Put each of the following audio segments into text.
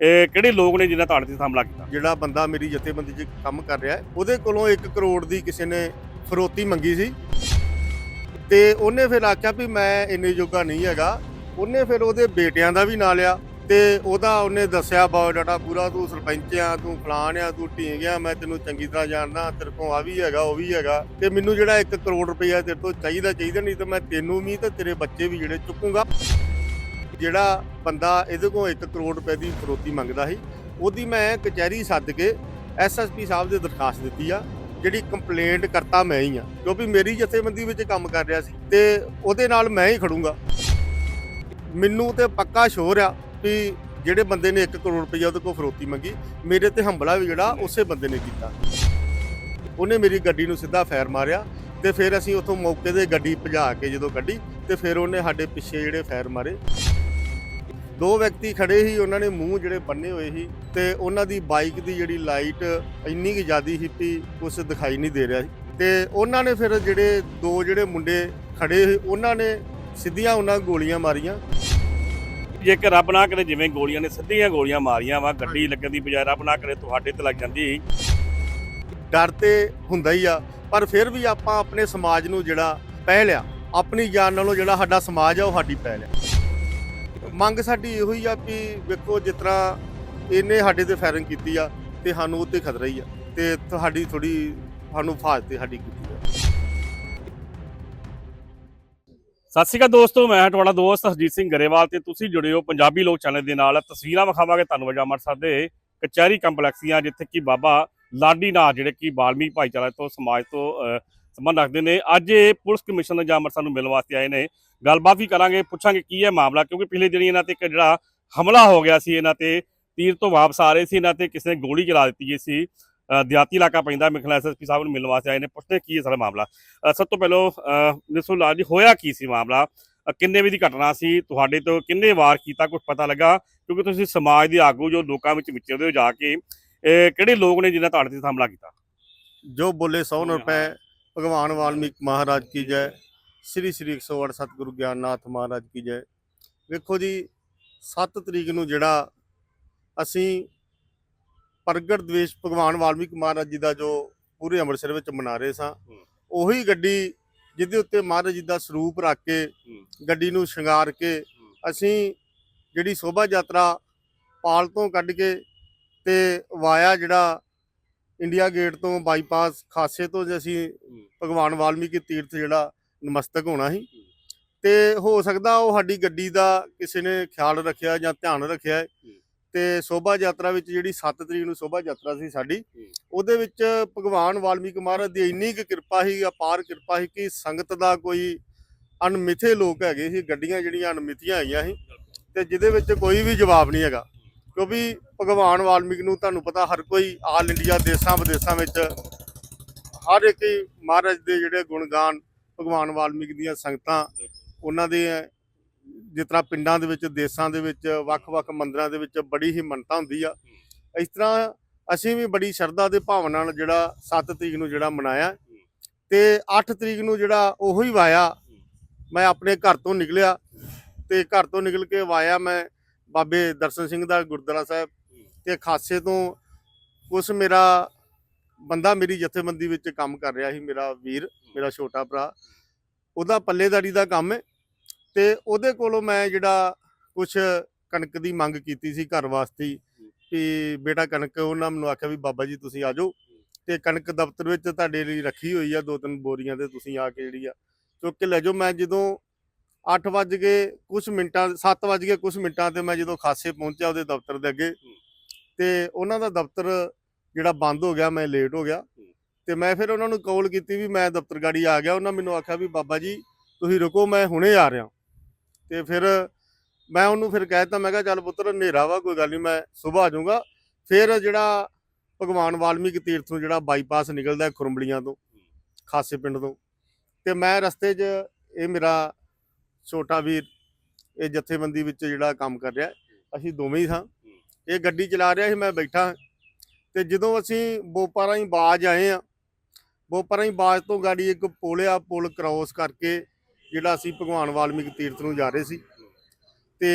ਇਹ ਕਿਹੜੇ ਲੋਕ ਨੇ ਜਿਨ੍ਹਾਂ ਤੁਹਾਡੇ ਤੇ ਹਮਲਾ ਕੀਤਾ? ਜਿਹੜਾ ਬੰਦਾ ਮੇਰੀ ਜਥੇਬੰਦੀ 'ਚ ਕੰਮ ਕਰ ਰਿਹਾ ਹੈ, ਉਹਦੇ ਕੋਲੋਂ 1 ਕਰੋੜ ਦੀ ਕਿਸੇ ਨੇ ਫਰੋਤੀ ਮੰਗੀ ਸੀ। ਤੇ ਉਹਨੇ ਫਿਰ ਆਖਿਆ ਵੀ ਮੈਂ ਇੰਨੇ ਜੋਗਾ ਨਹੀਂ ਹੈਗਾ। ਉਹਨੇ ਫਿਰ ਉਹਦੇ ਬੇਟਿਆਂ ਦਾ ਵੀ ਨਾਂ ਲਿਆ ਤੇ ਉਹਦਾ ਉਹਨੇ ਦੱਸਿਆ ਬਾਇਓਡਾਟਾ ਪੂਰਾ, ਤੂੰ ਸਰਪੰਚ ਆ, ਤੂੰ ਫਲਾਣ ਆ, ਤੂੰ ਢੀਂਗ ਆ, ਮੈਂ ਤੈਨੂੰ ਚੰਗੀ ਤਰ੍ਹਾਂ ਜਾਣਦਾ, ਤੇਰੇ ਕੋਲ ਆ ਵੀ ਹੈਗਾ, ਉਹ ਵੀ ਹੈਗਾ। ਤੇ ਮੈਨੂੰ ਜਿਹੜਾ 1 ਕਰੋੜ ਰੁਪਇਆ ਤੇਰੇ ਤੋਂ ਚਾਹੀਦਾ ਚਾਹੀਦਾ ਨਹੀਂ ਤਾਂ ਮੈਂ ਤੈਨੂੰ ਵੀ ਤੇ ਤੇਰੇ ਬੱਚੇ ਵੀ ਜਿਹੜੇ ਚੁੱਕੂਗਾ। ਜਿਹੜਾ ਬੰਦਾ ਇਹਦੇ ਕੋਲ 1 ਕਰੋੜ ਰੁਪਏ ਦੀ ਫਰੋਤੀ ਮੰਗਦਾ ਸੀ, ਉਹਦੀ ਮੈਂ ਕਚਹਿਰੀ ਸੱਦ ਕੇ ਐਸਐਸਪੀ ਸਾਹਿਬ ਦੇ ਦਰਖਾਸਤ ਦਿੱਤੀ ਆ, ਜਿਹੜੀ ਕੰਪਲੇਂਟ ਕਰਤਾ ਮੈਂ ਹੀ ਆ, ਕਿਉਂਕਿ ਮੇਰੀ ਜਥੇਬੰਦੀ ਵਿੱਚ ਕੰਮ ਕਰ ਰਿਹਾ ਸੀ ਤੇ ਉਹਦੇ ਨਾਲ ਮੈਂ ਹੀ ਖੜੂੰਗਾ। ਮੈਨੂੰ ਤੇ ਪੱਕਾ ਸ਼ੋਰ ਆ ਵੀ ਜਿਹੜੇ ਬੰਦੇ ਨੇ 1 ਕਰੋੜ ਰੁਪਈਆ ਉਹਦੇ ਕੋਲ ਫਰੋਤੀ ਮੰਗੀ, ਮੇਰੇ ਤੇ ਹਮਲਾ ਵੀ ਜਿਹੜਾ ਉਸੇ ਬੰਦੇ ਨੇ ਕੀਤਾ। ਉਹਨੇ ਮੇਰੀ ਗੱਡੀ ਨੂੰ ਸਿੱਧਾ ਫਾਇਰ ਮਾਰਿਆ ਤੇ ਫਿਰ ਅਸੀਂ ਉੱਥੋਂ ਮੌਕੇ ਤੇ ਗੱਡੀ ਭਜਾ ਕੇ ਜਦੋਂ ਕੱਢੀ ਤੇ ਫਿਰ ਉਹਨੇ ਸਾਡੇ ਪਿੱਛੇ ਜਿਹੜੇ ਫਾਇਰ ਮਾਰੇ। ਦੋ ਵਿਅਕਤੀ ਖੜੇ ਸੀ ਉਹਨਾਂ ਨੇ ਮੂੰਹ ਜਿਹੜੇ ਬੰਨੇ ਹੋਏ ਸੀ ਤੇ ਉਹਨਾਂ ਦੀ ਬਾਈਕ ਦੀ ਜਿਹੜੀ ਲਾਈਟ ਇੰਨੀ ਕਿ ਜ਼ਿਆਦੀ ਸੀ ਵੀ ਕੁਝ ਦਿਖਾਈ ਨਹੀਂ ਦੇ ਰਿਹਾ ਸੀ। ਤੇ ਉਹਨਾਂ ਨੇ ਫਿਰ ਜਿਹੜੇ ਦੋ ਜਿਹੜੇ ਮੁੰਡੇ ਖੜੇ ਸੀ ਉਹਨਾਂ ਨੇ ਸਿੱਧੀਆਂ ਉਹਨਾਂ ਗੋਲੀਆਂ ਮਾਰੀਆਂ। ਜੇਕਰ ਰੱਬ ਨਾ ਕਰੇ ਜਿਵੇਂ ਗੋਲੀਆਂ ਨੇ ਸਿੱਧੀਆਂ ਗੋਲੀਆਂ ਮਾਰੀਆਂ ਵਾ ਗੱਡੀ ਲੱਗਣ ਦੀ ਬਜਾਏ ਰੱਬ ਨਾ ਕਰੇ ਤੁਹਾਡੇ ਤੇ ਲੱਗ ਜਾਂਦੀ। ਡਰ ਤੇ ਹੁੰਦਾ ਹੀ ਆ ਪਰ ਫਿਰ ਵੀ ਆਪਾਂ ਆਪਣੇ ਸਮਾਜ ਨੂੰ ਜਿਹੜਾ ਪਹਿਲ ਆ ਆਪਣੀ ਜਾਨ ਨਾਲੋਂ ਜਿਹੜਾ ਸਾਡਾ ਸਮਾਜ ਆ ਉਹ ਸਾਡੀ ਪਹਿਲ ਆ। ਮੰਗ ਸਾਡੀ ਇਹੋ ਹੀ ਆ ਵੀ ਵੇਖੋ, ਜਿਸ ਤਰ੍ਹਾਂ ਇਹਨੇ ਸਾਡੇ ਤੇ ਫਾਇਰਿੰਗ ਕੀਤੀ ਆ ਤੇ ਸਾਨੂੰ ਉੱਤੇ ਖਤਰਾ ਹੀ ਆ ਤੇ ਤੁਹਾਡੀ ਥੋੜੀ ਸਾਨੂੰ ਫਾਜ ਤੇ ਸਾਡੀ ਕੀਤੀ ਆ। ਸਤਿ ਸ਼੍ਰੀ ਅਕਾਲ ਦੋਸਤੋ, ਮੈਂ ਤੁਹਾਡਾ ਦੋਸਤ ਹਰਜੀਤ ਸਿੰਘ ਗਰੇਵਾਲ ਤੇ ਤੁਸੀਂ ਜੁੜੇ ਹੋ ਪੰਜਾਬੀ ਲੋਕ ਚੈਨਲ ਦੇ ਨਾਲ। ਤਸਵੀਰਾਂ ਵਿਖਾਵਾਂਗੇ ਤੁਹਾਨੂੰ ਵਜਾ ਅੰਮ੍ਰਿਤਸਰ ਦੇ ਕਚਹਿਰੀ ਕੰਪਲੈਕਸ ਦੀਆਂ, ਜਿੱਥੇ ਕਿ ਬਾਬਾ ਲਾਡੀ ਨਾਥ, ਜਿਹੜੇ ਕਿ ਬਾਲਮੀ ਭਾਈਚਾਰਾ ਤੋਂ, ਸਮਾਜ ਤੋਂ ਸੰਬੰਧ ਰੱਖਦੇ ਨੇ। ਅੱਜ ਇਹ ਪੁਲਿਸ ਕਮਿਸ਼ਨਰ ਜਾਂ ਅੰਮ੍ਰਿਤਸਰ ਨੂੰ ਮਿਲਣ ਵਾਸਤੇ ਆਏ ਨੇ। ਗੱਲਬਾਤ ਵੀ ਕਰਾਂਗੇ ਪੁੱਛਾਂਗੇ ਕੀ ਹੈ ਮਾਮਲਾ ਕਿਉਂਕਿ ਪਿਛਲੇ ਦਿਨੀ ਇਹਨਾਂ ਤੇ ਇੱਕ ਜਿਹੜਾ ਹਮਲਾ ਹੋ ਗਿਆ ਸੀ ਇਹਨਾਂ ਤੇ ਤੀਰ ਤੋਂ ਵਾਪਸ ਆ ਰਹੇ ਸੀ ਇਹਨਾਂ ਤੇ ਕਿਸੇ ਨੇ ਗੋਲੀ ਚਲਾ ਦਿੱਤੀ ਗਈ ਸੀ। ਦਿਹਾਤੀ ਇਲਾਕਾ ਪੈਂਦਾ ਮੇਰੇ ਖਿਆਲ ਐਸਐਸਪੀ ਸਾਹਿਬ ਨੂੰ ਮਿਲਣ ਵਾਸਤੇ ਆਏ ਨੇ। ਪੁੱਛਦੇ ਕੀ ਹੈ ਸਾਰਾ ਮਾਮਲਾ। ਸਭ ਤੋਂ ਪਹਿਲਾਂ ਨਿਸੂ ਲਾਲ ਜੀ ਹੋਇਆ ਕੀ ਸੀ ਮਾਮਲਾ? ਕਿੰਨੇ ਵਜੇ ਦੀ ਘਟਨਾ ਸੀ? ਤੁਹਾਡੇ ਤੋਂ ਕਿੰਨੇ ਵਾਰ ਕੀਤਾ ਕੁਝ ਪਤਾ ਲੱਗਾ? ਕਿਉਂਕਿ ਤੁਸੀਂ ਸਮਾਜ ਦੇ ਆਗੂ ਜੋ ਲੋਕਾਂ ਵਿੱਚ ਵਿਚਰਦੇ ਹੋ ਜਾ ਕੇ ਕਿਹੜੇ ਲੋਕ ਨੇ ਜਿਨ੍ਹਾਂ ਤੁਹਾਡੇ ਤੇ ਹਮਲਾ ਕੀਤਾ? ਜੋ ਬੋਲੇ 100 ਰੁਪਏ ਭਗਵਾਨ ਵਾਲਮੀਕ ਮਹਾਰਾਜ ਕੀ ਜੈ ਸ੍ਰੀ ਸ੍ਰੀ 108 ਸਤਿਗੁਰੂ ਗਿਆਨਨਾਥ ਮਹਾਰਾਜ ਕੀ ਜੈ। ਵੇਖੋ ਜੀ 7 ਤਰੀਕ ਨੂੰ ਜਿਹੜਾ ਅਸੀਂ ਪ੍ਰਗਟ ਦਵੇਸ਼ ਭਗਵਾਨ ਵਾਲਮੀਕ ਮਹਾਰਾਜ ਜੀ ਦਾ ਜੋ ਪੂਰੇ ਅੰਮ੍ਰਿਤਸਰ ਵਿੱਚ ਮਨਾ ਰਹੇ ਸਾਂ। ਉਹੀ ਗੱਡੀ ਜਿਹਦੇ ਉੱਤੇ ਮਹਾਰਾਜ ਜੀ ਦਾ ਸਰੂਪ ਰੱਖ ਕੇ ਗੱਡੀ ਨੂੰ ਸ਼ਿੰਗਾਰ ਕੇ ਅਸੀਂ ਜਿਹੜੀ ਸ਼ੋਭਾ ਯਾਤਰਾ ਪਾਲ ਤੋਂ ਕੱਢ ਕੇ ਤੇ ਵਾਇਆ ਜਿਹੜਾ ਇੰਡੀਆ ਗੇਟ ਤੋਂ ਬਾਈਪਾਸ ਖਾਸੇ ਤੋਂ ਜੇ ਅਸੀਂ ਭਗਵਾਨ ਵਾਲਮੀਕੀ ਤੀਰਥ ਜਿਹੜਾ ਨਮਸਤਕ ਹੋਣਾ ਸੀ। ਤੇ ਹੋ ਸਕਦਾ ਉਹ ਸਾਡੀ ਗੱਡੀ ਦਾ ਕਿਸੇ ਨੇ ਖਿਆਲ ਰੱਖਿਆ ਜਾਂ ਧਿਆਨ ਰੱਖਿਆ। ਤੇ ਸ਼ੋਭਾ ਯਾਤਰਾ ਵਿੱਚ ਜਿਹੜੀ 7 ਤਰੀਕ ਨੂੰ ਸ਼ੋਭਾ ਯਾਤਰਾ ਸੀ ਸਾਡੀ ਉਹਦੇ ਵਿੱਚ ਭਗਵਾਨ ਵਾਲਮੀਕ ਮਹਾਰਾਜ ਦੀ ਇੰਨੀ ਕੁ ਕਿਰਪਾ ਸੀ ਅਪਾਰ ਕਿਰਪਾ ਸੀ ਕਿ ਸੰਗਤ ਦਾ ਕੋਈ ਅਣਮਿੱਥੇ ਲੋਕ ਹੈਗੇ ਸੀ ਗੱਡੀਆਂ ਜਿਹੜੀਆਂ ਅਣਮਿੱਥੀਆਂ ਆਈਆਂ ਸੀ। ਤੇ ਜਿਹਦੇ ਵਿੱਚ ਕੋਈ ਵੀ ਜਵਾਬ ਨਹੀਂ ਹੈਗਾ। ਕਿਉਂਕਿ ਭਗਵਾਨ ਵਾਲਮੀਕ ਨੂੰ ਤੁਹਾਨੂੰ ਪਤਾ ਹਰ ਕੋਈ ਆਲ ਇੰਡੀਆ ਦੇਸ਼ਾਂ ਵਿਦੇਸ਼ਾਂ ਵਿੱਚ ਹਰ ਇੱਕ ਮਹਾਰਾਜ ਦੇ ਜਿਹੜੇ ਗੁਣਗਾਨ ਭਗਵਾਨ ਵਾਲਮੀਕ ਦੀਆਂ ਸੰਗਤਾਂ, ਉਹਨਾਂ ਦੇ ਜਿਸ ਤਰ੍ਹਾਂ ਪਿੰਡਾਂ ਦੇ ਵਿੱਚ, ਦੇਸ਼ਾਂ ਦੇ ਵਿੱਚ, ਵੱਖ-ਵੱਖ ਮੰਦਰਾਂ ਦੇ ਵਿੱਚ ਬੜੀ ਹੀ ਮੰਨਤਾ ਹੁੰਦੀ ਆ। ਇਸ ਤਰ੍ਹਾਂ ਅਸੀਂ ਵੀ ਬੜੀ ਸ਼ਰਧਾ ਦੇ ਭਾਵਨਾ ਨਾਲ ਜਿਹੜਾ 7 ਤਰੀਕ ਨੂੰ ਜਿਹੜਾ ਮਨਾਇਆ ਤੇ 8 ਤਰੀਕ ਨੂੰ ਜਿਹੜਾ ਉਹੋ ਹੀ ਵਾਇਆ, ਮੈਂ ਆਪਣੇ ਘਰ ਤੋਂ ਨਿਕਲਿਆ ਤੇ ਘਰ ਤੋਂ ਨਿਕਲ ਕੇ ਵਾਇਆ ਮੈਂ ਬਾਬੇ ਦਰਸ਼ਨ ਸਿੰਘ ਦਾ ਗੁਰਦੁਆਰਾ ਸਾਹਿਬ ਤੇ ਖਾਸੇ ਤੋਂ ਕੁਛ ਮੇਰਾ ਬੰਦਾ ਮੇਰੀ ਜਥੇਬੰਦੀ ਵਿੱਚ ਕੰਮ ਕਰ ਰਿਹਾ ਸੀ, ਮੇਰਾ ਵੀਰ, ਮੇਰਾ ਛੋਟਾ ਭਰਾ। ਉਹਦਾ ਪੱਲੇਦਾਰੀ ਦਾ ਕੰਮ ਹੈ ਤੇ ਉਹਦੇ ਕੋਲੋਂ ਮੈਂ ਜਿਹੜਾ ਕੁਛ ਕਣਕ ਦੀ ਮੰਗ ਕੀਤੀ ਸੀ ਘਰ ਵਾਸਤੇ ਹੀ ਕਿ ਬੇਟਾ ਕਣਕ, ਉਹਨਾਂ ਮੈਨੂੰ ਆਖਿਆ ਵੀ ਬਾਬਾ ਜੀ ਤੁਸੀਂ ਆ ਜਾਓ ਤੇ ਕਣਕ ਦਫ਼ਤਰ ਵਿੱਚ ਤੁਹਾਡੇ ਲਈ ਰੱਖੀ ਹੋਈ ਆ, ਦੋ ਤਿੰਨ ਬੋਰੀਆਂ ਤੇ ਤੁਸੀਂ ਆ ਕੇ ਜਿਹੜੀ ਆ ਚੁੱਕ ਕੇ ਲੈ ਜਾਓ। ਮੈਂ ਜਦੋਂ 8 ਵੱਜ ਕੇ ਕੁਝ ਮਿੰਟਾਂ 7 ਵੱਜ ਕੇ ਕੁਝ ਮਿੰਟਾਂ ਤੇ ਮੈਂ ਜਦੋਂ ਖਾਸੇ ਪਹੁੰਚਿਆ ਉਹਦੇ ਦਫ਼ਤਰ ਦੇ ਅੱਗੇ ਤੇ ਉਹਨਾਂ ਦਾ ਦਫ਼ਤਰ ਜਿਹੜਾ ਬੰਦ ਹੋ ਗਿਆ ਮੈਂ ਲੇਟ ਹੋ ਗਿਆ। ਤੇ ਮੈਂ ਫਿਰ ਉਹਨਾਂ ਨੂੰ ਕਾਲ ਕੀਤੀ ਵੀ ਮੈਂ ਦਫ਼ਤਰ ਗਾੜੀ ਆ ਗਿਆ। ਉਹਨਾਂ ਮੈਨੂੰ ਆਖਿਆ ਵੀ ਬਾਬਾ ਜੀ ਤੁਸੀਂ ਰੁਕੋ ਮੈਂ ਹੁਣੇ ਆ ਰਿਹਾ ਤੇ ਫਿਰ ਮੈਂ ਉਹਨੂੰ ਫਿਰ ਕਹਿ ਦਿੱਤਾ ਮੈਂ ਕਿਹਾ ਚੱਲ ਪੁੱਤਰ ਹਨੇਰਾ ਵਾ ਕੋਈ ਗੱਲ ਨਹੀਂ ਮੈਂ ਸਵੇਰ ਆ ਜਾਊਂਗਾ। ਫਿਰ ਜਿਹੜਾ ਭਗਵਾਨ ਵਾਲਮੀਕ ਤੀਰਥ ਨੂੰ ਜਿਹੜਾ ਬਾਈਪਾਸ ਨਿਕਲਦਾ ਖੁਰੰਬਲੀਆਂ ਤੋਂ ਖਾਸੇ ਪਿੰਡ ਤੋਂ ਤੇ ਮੈਂ ਰਸਤੇ 'ਚ ਇਹ ਮੇਰਾ ਛੋਟਾ ਵੀਰ ਇਹ ਜਥੇਬੰਦੀ ਵਿੱਚ ਜਿਹੜਾ ਕੰਮ ਕਰ ਰਿਹਾ ਅਸੀਂ ਦੋਵੇਂ ਹੀ ਸਾਂ। ਇਹ ਗੱਡੀ ਚਲਾ ਰਿਹਾ ਸੀ ਮੈਂ ਬੈਠਾ ਤੇ ਜਦੋਂ ਅਸੀਂ ਬੋਪਾਰਾ ਹੀ ਬਾਜ ਆਏ ਆ ਬੋਪਾਰਾ ਹੀ ਬਾਜ ਤੋਂ ਗਾੜੀ ਇੱਕ ਪੁਲ ਆ ਪੁਲ ਕ੍ਰਾਸ ਕਰਕੇ ਜਿਹੜਾ ਅਸੀਂ ਭਗਵਾਨ ਵਾਲਮੀਕ ਤੀਰਥ ਨੂੰ ਜਾ ਰਹੇ ਸੀ। ਤੇ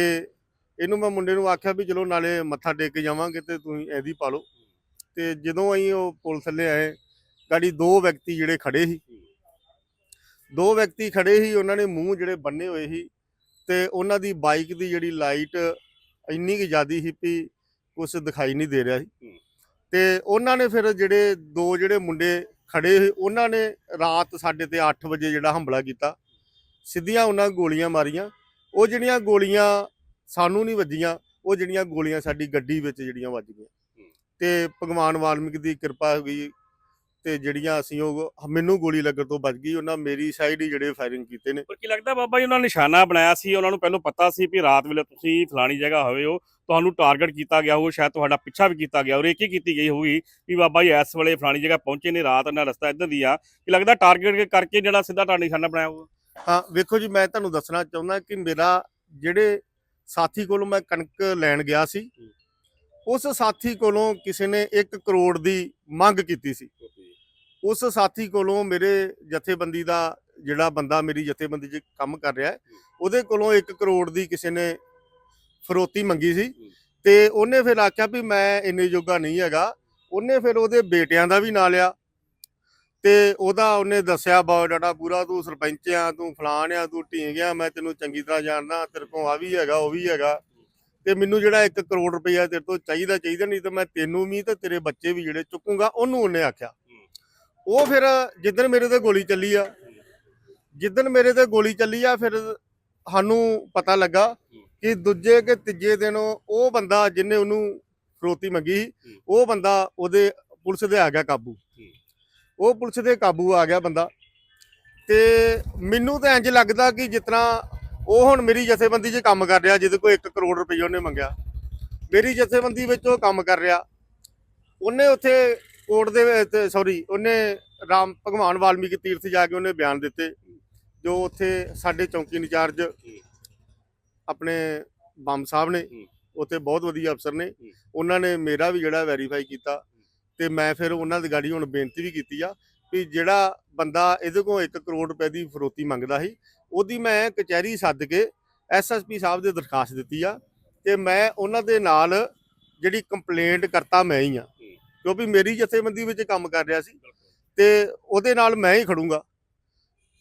ਇਹਨੂੰ ਮੈਂ ਮੁੰਡੇ ਨੂੰ ਆਖਿਆ ਵੀ ਚਲੋ ਨਾਲੇ ਮੱਥਾ ਟੇਕ ਕੇ ਜਾਵਾਂਗੇ ਤੇ ਤੁਸੀਂ ਇਹਦੀ ਪਾ ਲਓ। ਤੇ ਜਦੋਂ ਅਸੀਂ ਉਹ ਪੁਲ ਥੱਲੇ ਆਏ ਗਾੜੀ ਦੋ ਵਿਅਕਤੀ ਜਿਹੜੇ ਖੜੇ ਸੀ। ਦੋ ਵਿਅਕਤੀ ਖੜੇ ਸੀ ਉਹਨਾਂ ਨੇ ਮੂੰਹ ਜਿਹੜੇ ਬੰਨੇ ਹੋਏ ਸੀ ਤੇ ਉਹਨਾਂ ਦੀ ਬਾਈਕ ਦੀ ਜਿਹੜੀ ਲਾਈਟ ਇੰਨੀ ਕਿ ਜ਼ਿਆਦੀ ਸੀ ਵੀ ਕੁਝ ਦਿਖਾਈ ਨਹੀਂ ਦੇ ਰਿਹਾ ਸੀ। ਤੇ ਉਹਨਾਂ ਨੇ ਫਿਰ ਜਿਹੜੇ ਦੋ ਜਿਹੜੇ ਮੁੰਡੇ ਖੜੇ ਸੀ ਉਹਨਾਂ ਨੇ ਰਾਤ ਸਾਡੇ ਤੇ 8 ਵਜੇ ਜਿਹੜਾ ਹਮਲਾ ਕੀਤਾ। ਸਿੱਧੀਆਂ ਉਹਨਾਂ ਗੋਲੀਆਂ ਮਾਰੀਆਂ। ਉਹ ਜਿਹੜੀਆਂ ਗੋਲੀਆਂ ਸਾਨੂੰ ਨਹੀਂ ਵੱਜੀਆਂ ਉਹ ਜਿਹੜੀਆਂ ਗੋਲੀਆਂ ਸਾਡੀ ਗੱਡੀ ਵਿੱਚ ਜਿਹੜੀਆਂ ਵੱਜ ਗਈਆਂ। ਤੇ ਭਗਵਾਨ ਵਾਲਮੀਕ ਦੀ ਕਿਰਪਾ ਹੋ ਗਈ ਤੇ ਜਿਹੜੀਆਂ ਅਸੀਂ ਉਹ ਮੈਨੂੰ ਗੋਲੀ ਲੱਗਣ ਤੋਂ ਬਚ ਗਈ ਉਹਨਾਂ ਮੇਰੀ ਸਾਈਡ ਹੀ ਜਿਹੜੇ ਫਾਇਰਿੰਗ ਕੀਤੇ ਨੇ। ਪਰ ਕੀ ਲੱਗਦਾ ਬਾਬਾ ਜੀ ਉਹਨਾਂ ਨੇ ਨਿਸ਼ਾਨਾ ਬਣਾਇਆ ਸੀ ਉਹਨਾਂ ਨੂੰ ਪਹਿਲਾਂ ਪਤਾ ਸੀ ਵੀ ਰਾਤ ਵੇਲੇ ਤੁਸੀਂ ਫਲਾਣੀ ਜਗ੍ਹਾ ਹੋਵੇ ਹੋ ਤੁਹਾਨੂੰ ਟਾਰਗੇਟ ਕੀਤਾ ਗਿਆ ਹੋਊ ਸ਼ਾਇਦ ਤੁਹਾਡਾ ਪਿੱਛਾ ਵੀ ਕੀਤਾ ਗਿਆ ਔਰ ਇਹ ਕੀ ਕੀਤੀ ਗਈ ਹੋਊਗੀ ਵੀ ਬਾਬਾ ਜੀ ਇਸ ਵੇਲੇ ਫਲਾਣੀ ਜਗ੍ਹਾ ਪਹੁੰਚੇ ਨੇ ਰਾਤ ਨਾਲ ਰਸਤਾ ਇੱਧਰ ਦੀ ਆ। ਕੀ ਲੱਗਦਾ ਟਾਰਗੇਟ ਕਰਕੇ ਜਿਹੜਾ ਸਿੱਧਾ ਤੁਹਾਡਾ ਨਿਸ਼ਾਨਾ ਬਣਾਇਆ ਹੋਊਗਾ? ਹਾਂ ਵੇਖੋ ਜੀ ਮੈਂ ਤੁਹਾਨੂੰ ਦੱਸਣਾ ਚਾਹੁੰਦਾ ਕਿ ਮੇਰਾ ਜਿਹੜੇ ਸਾਥੀ ਕੋਲੋਂ ਮੈਂ ਕਣਕ ਲੈਣ ਗਿਆ ਸੀ ਉਸ ਸਾਥੀ ਕੋਲੋਂ ਕਿਸੇ ਨੇ 1 ਕਰੋੜ ਦੀ ਮੰਗ ਕੀਤੀ ਸੀ। ਉਸ ਸਾਥੀ ਕੋਲੋਂ ਮੇਰੇ ਜਥੇਬੰਦੀ ਦਾ ਜਿਹੜਾ ਬੰਦਾ ਮੇਰੀ ਜਥੇਬੰਦੀ 'ਚ ਕੰਮ ਕਰ ਰਿਹਾ ਹੈ ਉਹਦੇ ਕੋਲੋਂ 1 ਕਰੋੜ ਦੀ ਕਿਸੇ ਨੇ ਫਰੋਤੀ ਮੰਗੀ ਸੀ ਤੇ ਉਹਨੇ ਫਿਰ ਆਖਿਆ ਵੀ ਮੈਂ ਇੰਨੇ ਜੋਗਾ ਨਹੀਂ ਹੈਗਾ। ਉਹਨੇ ਫਿਰ ਉਹਦੇ ਬੇਟਿਆਂ ਦਾ ਵੀ ਨਾਂ ਲਿਆ ਤੇ ਉਹਦਾ ਉਹਨੇ ਦੱਸਿਆ ਬਾਇਓਡਾਟਾ ਪੂਰਾ ਤੂੰ ਸਰਪੰਚ ਆ ਤੂੰ ਫਲਾਣ ਆ ਤੂੰ ਢੀਂਗ ਆ ਮੈਂ ਤੈਨੂੰ ਚੰਗੀ ਤਰ੍ਹਾਂ ਜਾਣਦਾ ਤੇਰੇ ਕੋਲ ਆ ਵੀ ਹੈਗਾ ਉਹ ਵੀ ਹੈਗਾ। ਤੇ ਮੈਨੂੰ ਜਿਹੜਾ 1 ਕਰੋੜ ਰੁਪਈਆ ਤੇਰੇ ਤੋਂ ਚਾਹੀਦਾ ਚਾਹੀਦਾ ਨਹੀਂ ਤੇ ਮੈਂ ਤੈਨੂੰ ਵੀ ਤੇ ਤੇਰੇ ਬੱਚੇ ਵੀ ਜਿਹੜੇ ਚੁੱਕੂਗਾ ਉਹਨੂੰ ਉਹਨੇ ਆਖਿਆ। ਉਹ ਫਿਰ ਜਿੱਦਣ ਮੇਰੇ ਤੇ ਗੋਲੀ ਚੱਲੀ ਆ, ਜਿੱਦਣ ਮੇਰੇ ਤੇ ਗੋਲੀ ਚੱਲੀ ਆ, ਫਿਰ ਸਾਨੂੰ ਪਤਾ ਲੱਗਾ ਕਿ ਦੂਜੇ ਕਿ ਤੀਜੇ ਦਿਨ ਉਹ ਬੰਦਾ ਜਿਹਨੇ ਉਹਨੂੰ ਫਰੋਤੀ ਮੰਗੀ ਉਹ ਬੰਦਾ ਉਹਦੇ ਪੁਲਿਸ ਦੇ ਆ ਗਿਆ ਕਾਬੂ। ਉਹ ਪੁਲਿਸ ਦੇ ਕਾਬੂ ਆ ਗਿਆ ਬੰਦਾ। ਤੇ ਮੈਨੂੰ ਤਾਂ ਇੰਜ ਲੱਗਦਾ ਕਿ ਜਿਤਨਾ ਉਹ ਹੁਣ ਮੇਰੀ ਜਥੇਬੰਦੀ 'ਚ ਕੰਮ ਕਰ ਰਿਹਾ, ਜਿਹਦੇ ਕੋਲ 1 ਕਰੋੜ ਰੁਪਏ ਉਹਨੇ ਮੰਗਿਆ। ਮੇਰੀ ਜਥੇਬੰਦੀ ਵਿੱਚ ਉਹ ਕੰਮ ਕਰ ਰਿਹਾ। ਉਹਨੇ ਉੱਥੇ ਕੋਰਟ ਦੇ ਵਿੱਚ ਸੌਰੀ ਉਹਨੇ ਰਾਮ ਭਗਵਾਨ ਵਾਲਮੀਕੀ ਤੀਰਥ ਜਾ ਕੇ ਉਹਨੇ ਬਿਆਨ ਦਿੱਤੇ ਜੋ ਉੱਥੇ ਸਾਡੇ ਚੌਂਕੀ ਇੰਚਾਰਜ ਆਪਣੇ ਬੰਮ ਸਾਹਿਬ ਨੇ। ਉੱਥੇ ਬਹੁਤ ਵਧੀਆ ਅਫਸਰ ਨੇ। ਉਹਨਾਂ ਨੇ ਮੇਰਾ ਵੀ ਜਿਹੜਾ ਵੈਰੀਫਾਈ ਕੀਤਾ ਤੇ ਮੈਂ ਫਿਰ ਉਹਨਾਂ ਦੀ ਗਾੜੀ ਹੁਣ ਬੇਨਤੀ ਵੀ ਕੀਤੀ ਆ ਵੀ ਜਿਹੜਾ ਬੰਦਾ ਇਹਦੇ ਕੋਲ 1 ਕਰੋੜ ਰੁਪਏ ਦੀ ਫਰੋਤੀ ਮੰਗਦਾ ਸੀ ਉਹਦੀ ਮੈਂ ਕਚਹਿਰੀ ਸੱਦ ਕੇ ਐਸਐਸਪੀ ਸਾਹਿਬ ਦੇ ਦਰਖਾਸਤ ਦਿੱਤੀ ਆ ਤੇ ਮੈਂ ਉਹਨਾਂ ਦੇ ਨਾਲ ਜਿਹੜੀ ਕੰਪਲੇਂਟ ਕਰਤਾ ਮੈਂ ਹੀ ਆ ਕਿਉਂਕਿ ਮੇਰੀ ਜਥੇਬੰਦੀ ਵਿੱਚ ਕੰਮ ਕਰ ਰਿਹਾ ਸੀ। ਤੇ ਉਹਦੇ ਨਾਲ ਮੈਂ ਹੀ ਖੜੂੰਗਾ।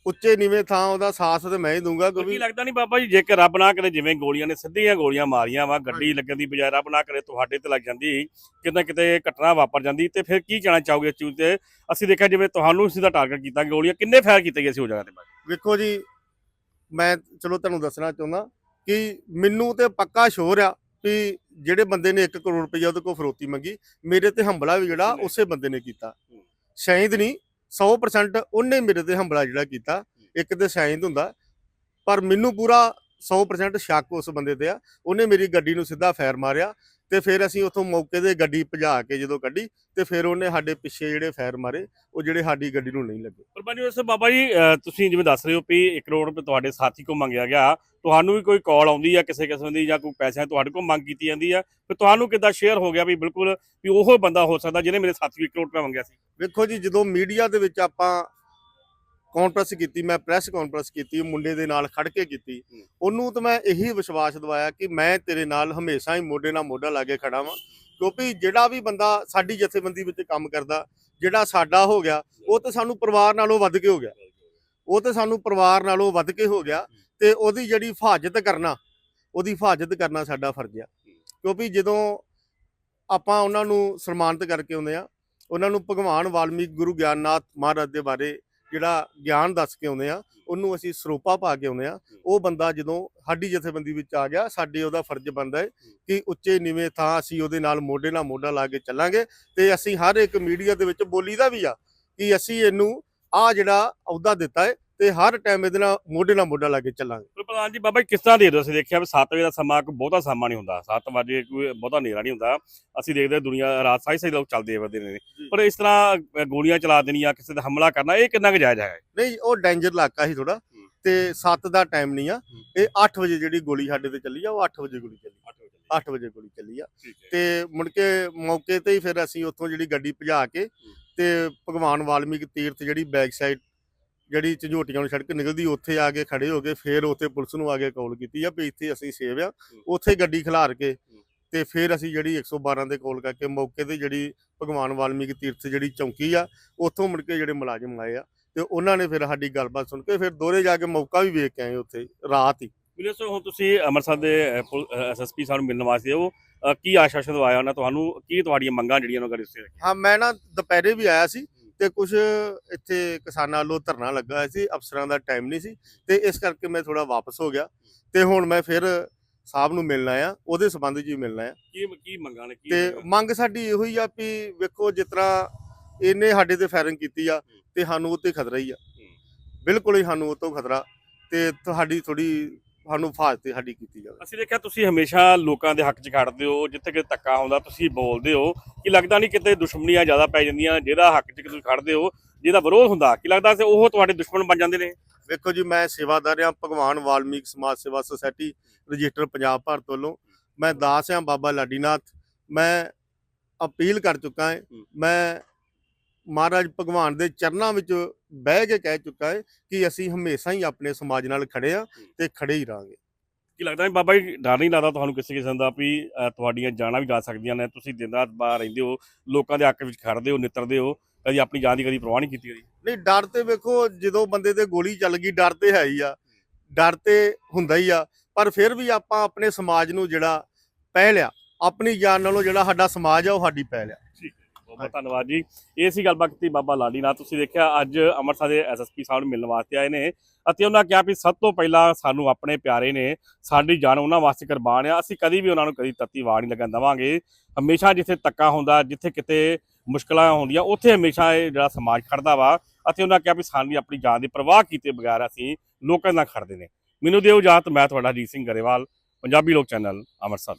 ਉੱਚੇ ਨੀਵੇਂ ਥਾਂ ਉਹਦਾ ਸਾਥ ਤੇ ਮੈਂ ਹੀ ਦੂੰਗਾ ਕੀ ਕਿਉਂਕਿ ਲੱਗਦਾ ਨਹੀਂ ਬਾਬਾ ਜੀ ਜੇਕਰ ਰੱਬ ਨਾ ਕਰੇ ਜਿਵੇਂ ਗੋਲੀਆਂ ਨੇ ਸਿੱਧੀਆਂ ਗੋਲੀਆਂ ਮਾਰੀਆਂ ਵਾ ਗੱਡੀ ਲੱਗਣ ਦੀ ਬਜਾਏ ਰੱਬ ਨਾ ਕਰੇ ਤੁਹਾਡੇ ਤੇ ਲੱਗ ਜਾਂਦੀ ਕਿਤੇ ਕਿਤੇ ਘਟਨਾ ਵਾਪਰ ਜਾਂਦੀ ਤੇ ਫਿਰ ਕੀ ਕਹਿਣਾ ਚਾਹੋਗੇ ਇਸ ਚੀਜ਼ ਤੇ? ਅਸੀਂ ਦੇਖਿਆ ਜਿਵੇਂ ਤੁਹਾਨੂੰ ਸਿੱਧਾ ਟਾਰਗੇਟ ਕੀਤਾ ਗੋਲੀਆਂ ਕਿੰਨੇ ਫਾਇਰ ਕੀਤੇ ਗਏ ਸੀ ਉਹ ਜਗ੍ਹਾ ਤੇ ਵੇਖੋ ਜੀ ਮੈਂ ਚਲੋ ਤੁਹਾਨੂੰ ਦੱਸਣਾ ਚਾਹੁੰਦਾ ਕਿ ਮੈਨੂੰ ਤੇ ਪੱਕਾ ਸ਼ੋਰ ਆ ਕਿ ਜਿਹੜੇ ਬੰਦੇ ਨੇ 1 ਕਰੋੜ ਰੁਪਏ ਉਹਦੇ ਕੋਲ ਫਰੋਤੀ ਮੰਗੀ ਮੇਰੇ ਤੇ ਹੰਬਲਾ ਵੀ ਜਿਹੜਾ। ਉਸੇ ਬੰਦੇ ਨੇ ਕੀਤਾ। ਸ਼ਾਇਦ ਨਹੀਂ 100% ਉਹਨੇ ਮੇਰੇ ਤੇ ਹੰਬਲਾ ਜਿਹੜਾ ਕੀਤਾ। ਇੱਕ ਤੇ ਸ਼ਾਇਦ ਹੁੰਦਾ ਪਰ ਮੈਨੂੰ ਪੂਰਾ 100% ਸ਼ੱਕ ਉਸ ਬੰਦੇ ਤੇ ਆ। ਉਹਨੇ ਮੇਰੀ ਗੱਡੀ ਨੂੰ ਸਿੱਧਾ ਫਾਇਰ ਮਾਰਿਆ। ਤੇ ਫਿਰ ਅਸੀਂ ਉੱਥੋਂ ਮੌਕੇ ਤੇ ਗੱਡੀ ਭਜਾ ਕੇ ਜਦੋਂ ਕੱਢੀ ਤੇ ਫਿਰ ਉਹਨੇ ਸਾਡੇ ਪਿੱਛੇ ਜਿਹੜੇ ਫਾਇਰ ਮਾਰੇ ਉਹ ਜਿਹੜੇ ਸਾਡੀ ਗੱਡੀ ਨੂੰ ਨਹੀਂ ਲੱਗੇ। ਪਰ ਬਾਜੀ ਉਸ ਬਾਬਾ ਜੀ ਅਹ ਤੁਸੀਂ ਜਿਵੇਂ ਦੱਸ ਰਹੇ ਹੋ ਵੀ 1 ਕਰੋੜ ਰੁਪਏ ਤੁਹਾਡੇ ਸਾਥੀ ਕੋਲ ਮੰਗਿਆ ਗਿਆ ਤੁਹਾਨੂੰ ਵੀ ਕੋਈ ਕਾਲ ਆਉਂਦੀ ਆ ਕਿਸੇ ਕਿਸਮ ਦੀ ਜਾਂ ਕੋਈ ਪੈਸਿਆਂ ਤੁਹਾਡੇ ਕੋਲ ਮੰਗ ਕੀਤੀ ਜਾਂਦੀ ਆ ਫਿਰ ਤੁਹਾਨੂੰ ਕਿੱਦਾਂ ਸ਼ੇਅਰ ਹੋ ਗਿਆ ਵੀ ਬਿਲਕੁਲ ਵੀ ਉਹ ਬੰਦਾ ਹੋ ਸਕਦਾ ਜਿਹਨੇ ਮੇਰੇ ਸਾਥੀ ਨੂੰ 1 ਕਰੋੜ ਰੁਪਏ ਮੰਗਿਆ ਸੀ? ਵੇਖੋ ਜੀ ਜਦੋਂ ਮੀਡੀਆ ਦੇ ਵਿੱਚ ਆਪਾਂ ਕਾਨਫਰੰਸ ਕੀਤੀ ਮੈਂ ਪ੍ਰੈਸ ਕਾਨਫਰੰਸ ਕੀਤੀ ਮੁੰਡੇ ਦੇ ਨਾਲ ਖੜ ਕੇ ਕੀਤੀ। ਉਹਨੂੰ ਤਾਂ ਮੈਂ ਇਹੀ ਵਿਸ਼ਵਾਸ ਦਿਵਾਇਆ ਕਿ ਮੈਂ ਤੇਰੇ ਨਾਲ ਹਮੇਸ਼ਾ ਹੀ ਮੋਢੇ ਨਾਲ ਮੋਢਾ ਲਾ ਕੇ ਖੜਾ ਵਾਂ। ਕਿਉਂਕਿ ਜਿਹੜਾ ਵੀ ਬੰਦਾ ਸਾਡੀ ਜਥੇਬੰਦੀ ਵਿੱਚ ਕੰਮ ਕਰਦਾ ਜਿਹੜਾ ਸਾਡਾ ਹੋ ਗਿਆ ਉਹ ਤਾਂ ਸਾਨੂੰ ਪਰਿਵਾਰ ਨਾਲੋਂ ਵੱਧ ਕੇ ਹੋ ਗਿਆ। ਉਹ ਤਾਂ ਸਾਨੂੰ ਪਰਿਵਾਰ ਨਾਲੋਂ ਵੱਧ ਕੇ ਹੋ ਗਿਆ ਤੇ ਉਹਦੀ ਜਿਹੜੀ ਹਿਫਾਜ਼ਤ ਕਰਨਾ ਉਹਦੀ ਹਿਫਾਜ਼ਤ ਕਰਨਾ ਸਾਡਾ ਫਰਜ਼ ਆ। ਕਿਉਂਕਿ ਜਦੋਂ ਆਪਾਂ ਉਹਨਾਂ ਨੂੰ ਸਨਮਾਨਿਤ ਕਰਕੇ ਆਉਂਦੇ ਆ ਉਹਨਾਂ ਨੂੰ ਭਗਵਾਨ ਵਾਲਮੀਕ ਗੁਰੂ ਗਿਆਨਨਾਥ ਮਹਾਰਾਜ ਦੇ ਬਾਰੇ ਜਿਹੜਾ ਗਿਆਨ ਦੱਸ ਕੇ ਆਉਂਦੇ ਆ ਉਹਨੂੰ ਅਸੀਂ ਸਰੋਪਾ ਪਾ ਕੇ ਆਉਂਦੇ ਆ। ਉਹ ਬੰਦਾ ਜਦੋਂ ਸਾਡੀ ਜਥੇਬੰਦੀ ਵਿੱਚ ਆ ਗਿਆ ਸਾਡੇ ਉਹਦਾ ਫਰਜ਼ ਬਣਦਾ ਹੈ ਕਿ ਉੱਚੇ ਨੀਵੇਂ ਥਾਂ ਅਸੀਂ ਉਹਦੇ ਨਾਲ ਮੋਢੇ ਨਾਲ ਮੋਢਾ ਲਾ ਕੇ ਚੱਲਾਂਗੇ ਤੇ ਅਸੀਂ ਹਰ ਇੱਕ ਮੀਡੀਆ ਦੇ ਵਿੱਚ ਬੋਲੀਦਾ ਵੀ ਆ ਕਿ ਅਸੀਂ ਇਹਨੂੰ ਆ ਜਿਹੜਾ ਅਹੁਦਾ ਦਿੱਤਾ ਹੈ ਤੇ ਹਰ ਟਾਈਮ ਇਹਦੇ ਨਾਲ ਮੋਢੇ ਨਾਲ ਮੋਢਾ ਲਾ ਕੇ ਚੱਲਾਂਗੇ। ਪਰ ਪ੍ਰਧਾਨ ਜੀ ਬਾਬਾ ਜੀ ਕਿਸ ਤਰ੍ਹਾਂ ਦੇ ਹੋ ਅਸੀਂ ਦੇਖਿਆ ਵੀ 7 ਵਜੇ ਦਾ ਸਮਾਂ ਕੋਈ ਬਹੁਤਾ ਸਮਾਂ ਨਹੀਂ ਹੁੰਦਾ। 7 ਵਜੇ ਕੋਈ ਬਹੁਤਾ ਹਨੇਰਾ ਨਹੀਂ ਹੁੰਦਾ। ਅਸੀਂ ਦੇਖਦੇ ਦੁਨੀਆ ਰਾਤ ਸਾਈ ਸਾਈ ਲੋਕ ਚੱਲਦੇ ਵਰਦੇ ਨੇ। ਪਰ ਇਸ ਤਰ੍ਹਾਂ ਗੋਲੀਆਂ ਚਲਾ ਦੇਣੀਆਂ ਕਿਸੇ ਤੇ ਹਮਲਾ ਕਰਨਾ ਇਹ ਕਿੰਨਾ ਕੁ ਜਾਇਜ਼ ਹੈ? ਨਹੀਂ ਉਹ ਡੇਂਜਰ ਇਲਾਕਾ ਸੀ ਥੋੜਾ। ਤੇ 7 ਦਾ ਟਾਈਮ ਨਹੀਂ ਆ। ਇਹ 8 ਵਜੇ ਜਿਹੜੀ ਗੋਲੀ ਸਾਡੇ ਤੇ ਚੱਲੀ ਆ ਉਹ 8 ਵਜੇ ਗੋਲੀ ਚੱਲੀ। 8 ਵਜੇ ਗੋਲੀ ਚੱਲੀ ਆ। ਤੇ ਮੁੜ ਕੇ ਮੌਕੇ ਤੇ ਹੀ ਫਿਰ ਅਸੀਂ ਉੱਥੋਂ ਜਿਹੜੀ ਗੱਡੀ ਭਜਾ ਕੇ ਤੇ ਭਗਵਾਨ ਵਾਲਮੀਕ ਤੀਰਥ ਜਿਹੜੀ ਬੈਕ ਸਾਈਡ ਜਿਹੜੀ ਝੰਜੋਟੀਆਂ ਨੂੰ ਸੜਕ ਨਿਕਲਦੀ ਉੱਥੇ ਆ ਕੇ ਖੜੇ ਹੋ ਕੇ ਫਿਰ ਉੱਥੇ ਪੁਲਿਸ ਨੂੰ ਆ ਕੇ ਕਾਲ ਕੀਤੀ ਆ ਵੀ ਇੱਥੇ ਅਸੀਂ ਸੇਵ ਆ ਉੱਥੇ ਗੱਡੀ ਖਿਲਾਰ ਕੇ ਤੇ ਫਿਰ ਅਸੀਂ ਜਿਹੜੀ 112 ਦੇ ਕਾਲ ਕਰਕੇ ਮੌਕੇ ਤੇ ਜਿਹੜੀ ਭਗਵਾਨ ਵਾਲਮੀਕ ਤੀਰਥ ਜਿਹੜੀ ਚੌਂਕੀ ਆ ਉੱਥੋਂ ਮੁੜ ਕੇ ਜਿਹੜੇ ਮੁਲਾਜ਼ਮ ਆਏ ਆ ਤੇ ਉਹਨਾਂ ਨੇ ਫਿਰ ਸਾਡੀ ਗੱਲਬਾਤ ਸੁਣ ਕੇ ਫਿਰ ਦੋਰੇ ਜਾ ਕੇ ਮੌਕਾ ਵੀ ਵੇਖ ਕੇ ਆਏ ਉੱਥੇ ਰਾਤ ਹੀ। ਮਿਲੇ ਸੋ ਹੁਣ ਤੁਸੀਂ ਅੰਮ੍ਰਿਤਸਰ ਦੇ ਐਸਐਸਪੀ ਸਾਹਿਬ ਨੂੰ ਮਿਲਣ ਵਾਸਤੇ ਹੋ ਕੀ ਆਸ਼ਵਾਸਨ ਦਵਾਇਆ ਉਹਨਾਂ ਤੁਹਾਨੂੰ ਕੀ ਤੁਹਾਡੀਆਂ ਮੰਗਾਂ ਜਿਹੜੀਆਂ ਉਹਨਾਂ ਕਰੀ ਹਾਂ ਮੈਂ ਨਾ ਦੁਪਹਿਰੇ ਵੀ ਆਇਆ ਸੀ ਤੇ ਕੁਝ ਇੱਥੇ ਕਿਸਾਨਾਂ ਵੱਲੋਂ ਧਰਨਾ ਲੱਗਾ ਹੋਇਆ ਸੀ ਅਫਸਰਾਂ ਦਾ ਟਾਈਮ ਨਹੀਂ ਸੀ ਤੇ ਇਸ ਕਰਕੇ ਮੈਂ ਥੋੜਾ ਵਾਪਸ ਹੋ ਗਿਆ ਤੇ ਹੁਣ ਮੈਂ ਫਿਰ ਸਾਹਿਬ ਨੂੰ ਮਿਲਣ ਆਇਆ ਉਹਦੇ ਸੰਬੰਧ 'ਚ ਮਿਲਣਾ ਆ ਕੀ ਕੀ ਮੰਗਾਂ ਨੇ ਕੀ ਤੇ ਮੰਗਾਂ? ਮੰਗ ਸਾਡੀ ਇਹੋ ਹੀ ਆ ਵੀ ਵੇਖੋ ਜਿਸ ਤਰ੍ਹਾਂ ਇਹਨੇ ਸਾਡੇ ਤੇ ਫਾਇਰਿੰਗ ਕੀਤੀ ਆ ਤੇ ਸਾਨੂੰ ਉਹ ਤੇ ਖਤਰਾ ਹੀ ਆ। ਬਿਲਕੁਲ ਹੀ ਸਾਨੂੰ ਉਹ ਤੋਂ ਖਤਰਾ ਤੇ ਤੁਹਾਡੀ ਥੋੜੀ ਸਾਨੂੰ ਫਾਜ਼ਤ ਸਾਡੀ ਕੀਤੀ ਜਾਵੇ। ਅਸੀਂ ਦੇਖਿਆ ਤੁਸੀਂ ਹਮੇਸ਼ਾ ਲੋਕਾਂ ਦੇ ਹੱਕ 'ਚ ਖੜਦੇ ਹੋ ਜਿੱਥੇ ਕਿਤੇ ਧੱਕਾ ਹੁੰਦਾ ਤੁਸੀਂ ਬੋਲਦੇ ਹੋ ਕਿ ਲੱਗਦਾ ਨਹੀਂ ਕਿਤੇ ਦੁਸ਼ਮਣੀਆਂ ਜ਼ਿਆਦਾ ਪੈ ਜਾਂਦੀਆਂ ਜਿਹਦਾ ਹੱਕ 'ਚ ਤੁਸੀਂ ਖੜਦੇ ਹੋ ਜਿਹਦਾ ਵਿਰੋਧ ਹੁੰਦਾ ਕੀ ਲੱਗਦਾ ਸੀ ਉਹ ਤੁਹਾਡੇ ਦੁਸ਼ਮਣ ਬਣ ਜਾਂਦੇ ਨੇ? ਵੇਖੋ ਜੀ ਮੈਂ ਸੇਵਾਦਾਰ ਆ ਭਗਵਾਨ ਵਾਲਮੀਕ ਸਮਾਜ ਸੇਵਾ ਸੁਸਾਇਟੀ ਰਜਿਸਟਰ ਪੰਜਾਬ ਭਾਰਤ ਵੱਲੋਂ। ਮੈਂ ਦਾਸ ਆ ਬਾਬਾ ਲਾਡੀਨਾਥ। ਮੈਂ ਅਪੀਲ ਕਰ ਚੁੱਕਾ ਹਾਂ ਹੂੰ। ਮੈਂ ਮਹਾਰਾਜ ਭਗਵਾਨ ਦੇ ਚਰਨਾਂ ਵਿੱਚ ਬਹਿ ਕੇ ਕਹਿ ਚੁੱਕਾ ਹੈ ਕਿ ਅਸੀਂ ਹਮੇਸ਼ਾ ਹੀ ਆਪਣੇ ਸਮਾਜ ਨਾਲ ਖੜੇ ਆ ਤੇ ਖੜੇ ਹੀ ਰਹਾਂਗੇ। ਕੀ ਲੱਗਦਾ ਹੈ ਬਾਬਾ ਜੀ ਡਰ ਨਹੀਂ ਲੱਗਦਾ ਤੁਹਾਨੂੰ ਕਿਸੇ ਕਿਸਮ ਦਾ ਵੀ ਤੁਹਾਡੀਆਂ ਜਾਨਾਂ ਵੀ ਜਾ ਸਕਦੀਆਂ ਨੇ ਤੁਸੀਂ ਦਿਨ ਰਾਤ ਬਾਹਰ ਰਹਿੰਦੇ ਹੋ ਲੋਕਾਂ ਦੇ ਹੱਕ ਵਿੱਚ ਖੜਦੇ ਹੋ ਨਿੱਤਰਦੇ ਹੋ ਕਦੀ ਆਪਣੀ ਜਾਨ ਦੀ ਕਦੀ ਪਰਵਾਹ ਨਹੀਂ ਕੀਤੀ ਕਦੀ? ਨਹੀਂ ਡਰ ਤੇ ਵੇਖੋ ਜਦੋਂ ਬੰਦੇ ਤੇ ਗੋਲੀ ਚੱਲ ਗਈ ਡਰ ਤੇ ਹੈ ਹੀ ਆ। ਡਰ ਤੇ ਹੁੰਦਾ ਹੀ ਆ ਪਰ ਫਿਰ ਵੀ ਆਪਾਂ ਆਪਣੇ ਸਮਾਜ ਨੂੰ ਜਿਹੜਾ ਪਹਿਲ ਆ ਆਪਣੀ ਜਾਨ ਨਾਲੋਂ ਜਿਹੜਾ ਸਾਡਾ ਸਮਾਜ ਆ ਉਹ ਸਾਡੀ ਪਹਿਲ ਆ। ਬਹੁਤ ਬਹੁਤ ਧੰਨਵਾਦ ਜੀ। ਇਹ ਸੀ ਗੱਲਬਾਤ ਕੀਤੀ ਬਾਬਾ ਲਾਲੀ ਨਾਲ। ਤੁਸੀਂ ਦੇਖਿਆ ਅੱਜ ਅੰਮ੍ਰਿਤਸਰ ਦੇ ਐਸਐਸਪੀ ਸਾਹਿਬ ਨੂੰ ਮਿਲਣ ਵਾਸਤੇ ਆਏ ਨੇ ਅਤੇ ਉਹਨਾਂ ਕਿਹਾ ਵੀ ਸਭ ਤੋਂ ਪਹਿਲਾਂ ਸਾਨੂੰ ਆਪਣੇ ਪਿਆਰੇ ਨੇ, ਸਾਡੀ ਜਾਨ ਉਹਨਾਂ ਵਾਸਤੇ ਕੁਰਬਾਨ ਆ। ਅਸੀਂ ਕਦੀ ਵੀ ਉਹਨਾਂ ਨੂੰ ਕਦੀ ਤੱਤੀ ਵਾਰ ਨਹੀਂ ਲੱਗਣ ਦੇਵਾਂਗੇ। ਹਮੇਸ਼ਾ ਜਿੱਥੇ ਧੱਕਾ ਹੁੰਦਾ, ਜਿੱਥੇ ਕਿਤੇ ਮੁਸ਼ਕਲਾਂ ਹੁੰਦੀਆਂ, ਉੱਥੇ ਹਮੇਸ਼ਾ ਇਹ ਜਿਹੜਾ ਸਮਾਜ ਖੜਦਾ ਵਾ ਅਤੇ ਉਹਨਾਂ ਕਿਹਾ ਵੀ ਸਾਨੂੰ ਆਪਣੀ ਜਾਨ ਦੀ ਪਰਵਾਹ ਕੀਤੇ ਬਗੈਰ ਅਸੀਂ ਲੋਕਾਂ ਨਾਲ ਖੜਦੇ ਨੇ। ਮੈਨੂੰ ਦਿਓ ਇਜਾਜ਼ਤ, ਮੈਂ ਤੁਹਾਡਾ ਅਜੀਤ ਸਿੰਘ ਗਰੇਵਾਲ, ਪੰਜਾਬੀ ਲੋਕ ਚੈਨਲ, ਅੰਮ੍ਰਿਤਸਰ।